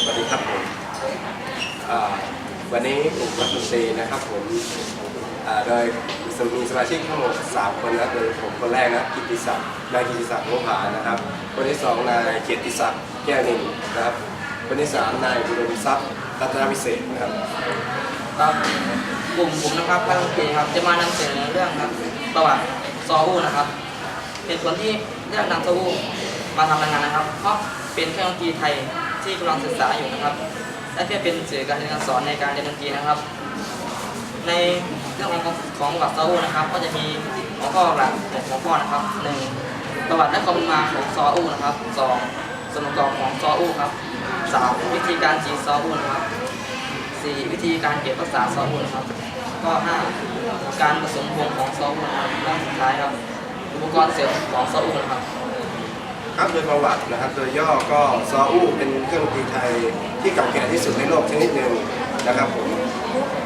สวัสดีครับผมวันนี้กลุ่มนักดนตรีนะครับผมโดยมีสมาชิกทั้งหมด3คนนะโดยผมคนแรกนะกิติศักดิ์นายกิติศักดิ์โมผานะครับ คนที่สองนายเกียรติศักดิ์แก้วนินนะครับ คนที่สามนายบุรมทรัพย์รัตนวิเศษนะครับครับกลุ่มผมนะครับนักดนตรีครับจะมานำเสนอเรื่องครับประวัติซออูนะครับเป็นคนที่เลือกนำซออูมาทำรายงานนะครับ เพราะเป็นเครื่องดนตรีไทย ที่กำลังศึกษาอยู่นะครับ และเพื่อเป็นสื่อการเรียนการสอนในการเรียนดนตรีนะครับ ในเรื่องของของประวัติซออูนะครับ ก็จะมีหัวข้อหลักหกหัวข้อนะครับหนึ่งประวัติและความเป็นมาของซออูนะครับสองส่วนประกอบของซออูครับสามวิธีการจีซออูนะครับสี่วิธีการเก็บรักษาซอสบุญครับก็ห้าการผสมพงของซอสบุญครับและสุดท้ายครับอุปกรณ์เสริมของซอสบุญครับ ครับโดยประวัตินะครับโดยย่อก็ซออู้เป็นเครื่องดนตรีไทยที่เก่าแก่ที่สุดในโลกชนิดหนึ่งนะครับผม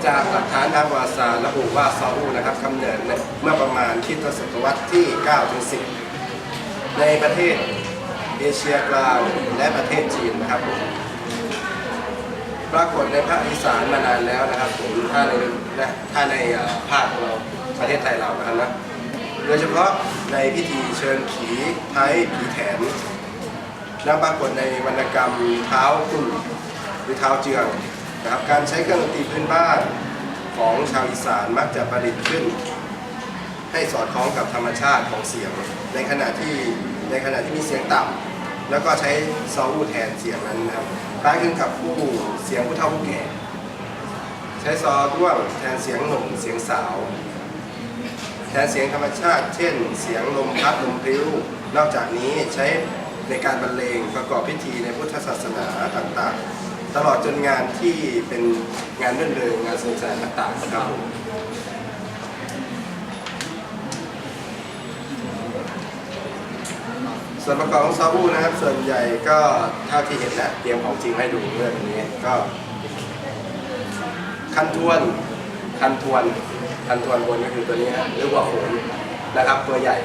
จากหลักฐานทางประวัติศาสตร์ระบุว่าซออู้นะครับกำเนิดในเมื่อประมาณคริดศตวรรษที่9ถึง10 ในประเทศเอเชียกลางและประเทศจีนนะครับผมปรากฏในภาคอีสานมานานแล้วนะครับผมถ้าในนะถ้าในภาคของเราประเทศไทยเรานะครับนะ โดยเฉพาะในพิธีเชิญขีไทยผีแถนและปรากฏในวรรณกรรมเท้าตุ่นหรือเท้าเจืองนะครับการใช้เครื่องดนตรีพื้นบ้านของชาวอีสานมักจะประดิษฐ์ขึ้น ให้สอดคล้องกับธรรมชาติของเสียง ในขณะที่ในขณะที่มีเสียงต่ำแล้วก็ใช้ซอวูแทนเสียงนั้นนะครับคล้ายคลึงกับผู้เสียงผู้เฒ่าผู้แก่ใช้ซอด้วงแทนเสียงหนุ่มเสียงสาว ทนเสียงธรรมชาติ เช่น เสียงลมพัดลมพลิ้วนอกจากนี้ใช้ในการบรรเลงประกอบพิธีในพุทธศาสนาต่างๆ ตลอดจนงานที่เป็นงานเรื่นเริงงานสนุกสนานต่างๆครับผมส่วนประกอบของซาบูนะครับ ส่วนใหญ่ก็เท่าที่เห็นนะเตรียมของจริงให้ดูเรื่องนี้ก็คันทวนคันทวน คันทวนบนก็คือตัวนี้ฮะหรือหัวโขนนะครับ ตัวใหญ่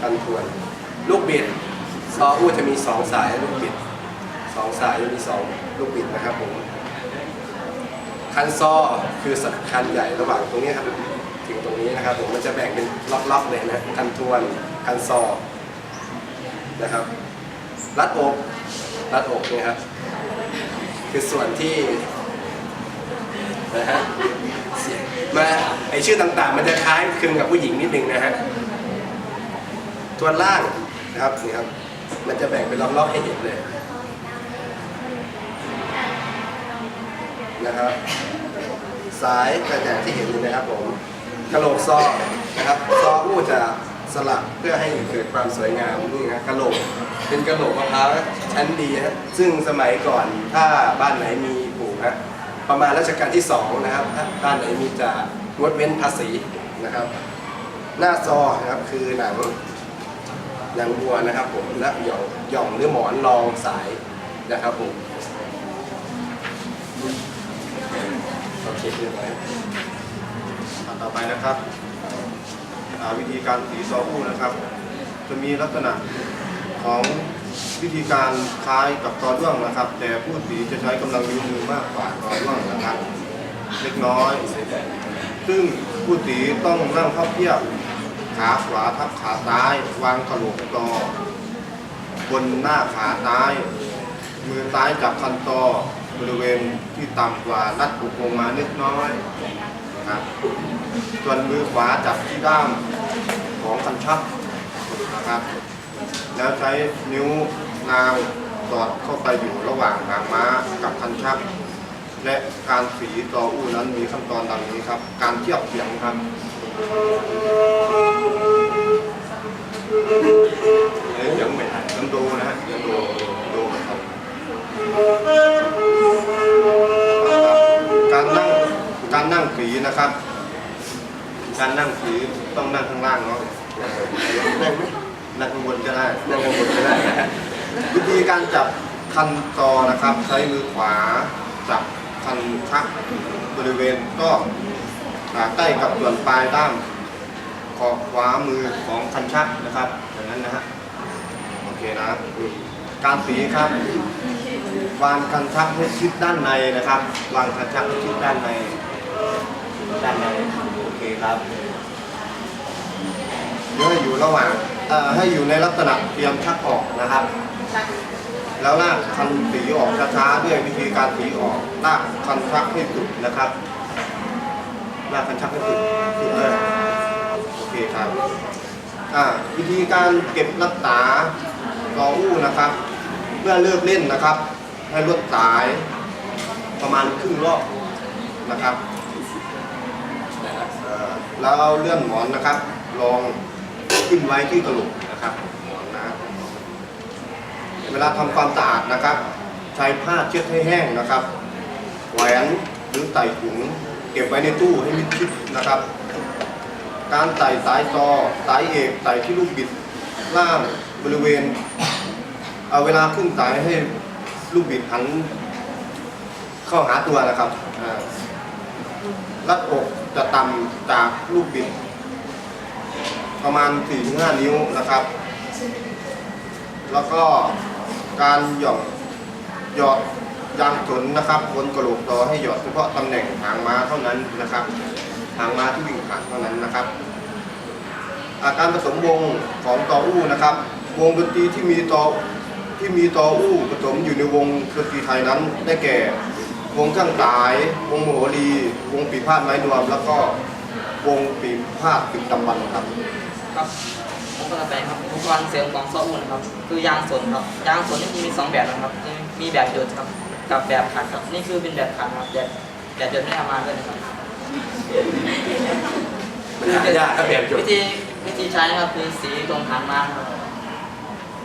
คันทวน ลูกบิดซออู้จะมีสองสายลูกบิดสองสายจะมีสองลูกบิดนะครับผมคันซอคือสัดคันใหญ่ระหว่างตรงนี้ครับถึงตรงนี้นะครับผมมันจะแบ่งเป็นล็อกๆเลยนะคันทวนคันซอนะครับ รัดอกรัดอกเนี่ยครับ คือส่วนที่นะฮะ มาไอชื่อต่างๆ มันจะคล้ายคลึงกับผู้หญิงนิดนึงนะฮะตัวนล่างนะครับนี่ครับ มันจะแบ่งเป็นล็อกๆให้เห็นเลยนะครับสายกระแจกที่เห็นนี่นะครับผมกระโหลกซอนะครับซออู้จะสลักเพื่อให้เกิดความสวยงามนี่นะกระโหลกเป็นกระโหลกมะพร้าวชั้นดีฮะซึ่งสมัยก่อนถ้าบ้านไหนมีปลูกฮะ ประมาณรัชกาลที่สองนะครับถ้านไหนมีจะงดเว้นภาษีนะครับ หน้าซอนะครับคือหนังหนังวัวนะครับผมและหย่องหย่องหรือหมอนรองสายนะครับผมโอเคเรียบร้อยต่อไปนะครับวิธีการสีซออู้นะครับ จะมีลักษณะของ วิธีการคล้ายกับตอด้วงนะครับ แต่ผู้สีจะใช้กำลังนิ้วมือมากกว่าตอด้วงนะครับ เล็กน้อย ซึ่งผู้สีต้องนั่งเข้าเทียบขาขวาทับขาซ้าย วางกระโหลกตอบนหน้าขาซ้าย มือซ้ายจับคันตอบริเวณที่ต่ำกว่ารัดอกลงมาเล็กน้อยนะครับส่วนมือขวาจับที่ด้ามของคันชักนะครับ แล้วใช้นิ้วนางสอดเข้าไปอยู่ระหว่างหางม้ากับคันชัก และการสีตออู้นั้นมีขั้นตอนดังนี้ครับ การเทียบเสียงครับเอ้ยเดี๋ยวไม่ทันเสียงโดนะฮะเสียงโดโดครับการนั่งการนั่งสีนะครับ การนั่งสีต้องนั่งข้างล่างเนาะ นั่งไหมนั่งข้างบนก็ได้นั่งข้างบนก็ได้ วิธีการจับคันตอนะครับ ใช้มือขวาจับคันชักบริเวณก็ใกล้กับส่วนปลายด้ามขอบขวามือของคันชักนะครับอย่างนั้นนะฮะโอเคนะการสีครับวางคันชักให้ชิดด้านในนะครับ วางคันชักให้ชิดด้านในด้านในโอเคครับ เดี๋ยวให้อยู่ระหว่างเอ่อให้อยู่ในลักษณะเตรียมชักออกนะครับ แล้วลากคันสีออกช้าๆด้วยวิธีการสีออกลากคันชักให้สุดนะครับลากคันชักให้สุดสุดเลยโอเคครับอ่าวิธีการเก็บรักษารออู้นะครับ เมื่อเลิกเล่นนะครับ ให้ลดสายประมาณครึ่งรอบนะครับเอ่อแล้วเอาเลื่อนหมอนนะครับลอง ขึ้นไว้ที่กระโหลกนะครับหมอนนะเวลาทำความสะอาดนะครับ ใช้ผ้าเช็ดให้แห้งนะครับ แหวนหรือใส่ถุงเก็บไว้ในตู้ให้มิดชิดนะครับ การใส่สายซอสายเอกใส่ที่ลูกบิดล่างบริเวณเอาเวลาขึ้นสายให้ลูกบิดหันเข้าหาตัวนะครับรัดอกจะต่ำจากลูกบิด ประมาณ 4-5 นิ้วนะครับ แล้วก็การหย่อนหยอดยางสนนะครับบนกระโหลกต่อให้หยอดเฉพาะตำแหน่งหางม้าเท่านั้นนะครับ หางม้าที่วิ่งผ่านเท่านั้นนะครับอาการผสมวงของตออู้นะครับ วงดนตรีที่มีตอที่มีตออู้ผสมอยู่ในวงดนตรีไทยนั้น ได้แก่ วงข้างสาย วงโมโหรี วงปีพาดไม้นวม แล้วก็วงปีพาดตึกตำบันครับ ครับผมก็จะไปครับอุปกรณ์เสริมของซออูนะครับ คือยางสนครับ ยางสนนี่มีสองแบบนะครับคือมีแบบหยดครับ กับแบบขัดครับ นี่คือเป็นแบบขัดครับ แบบแบบหยดไม่ได้เอามาด้วยนะครับมันหายากครับแบบจบวิธีวิธีใช้นะครับคือสีตรงหางมาครับ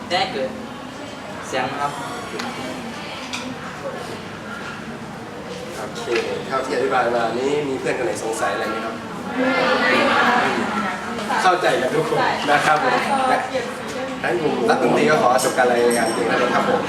แจ้เกิดเสียงนะครับโอเคเท่าที่อธิบายมานี้มีเพื่อนคนไหนสงสัยอะไรไหมครับ เข้าใจกันทุกคนนะครับผมและทั้งกลุ่มนักดนตรีก็ขอจบการรายงานเพียงเท่านี้ครับผม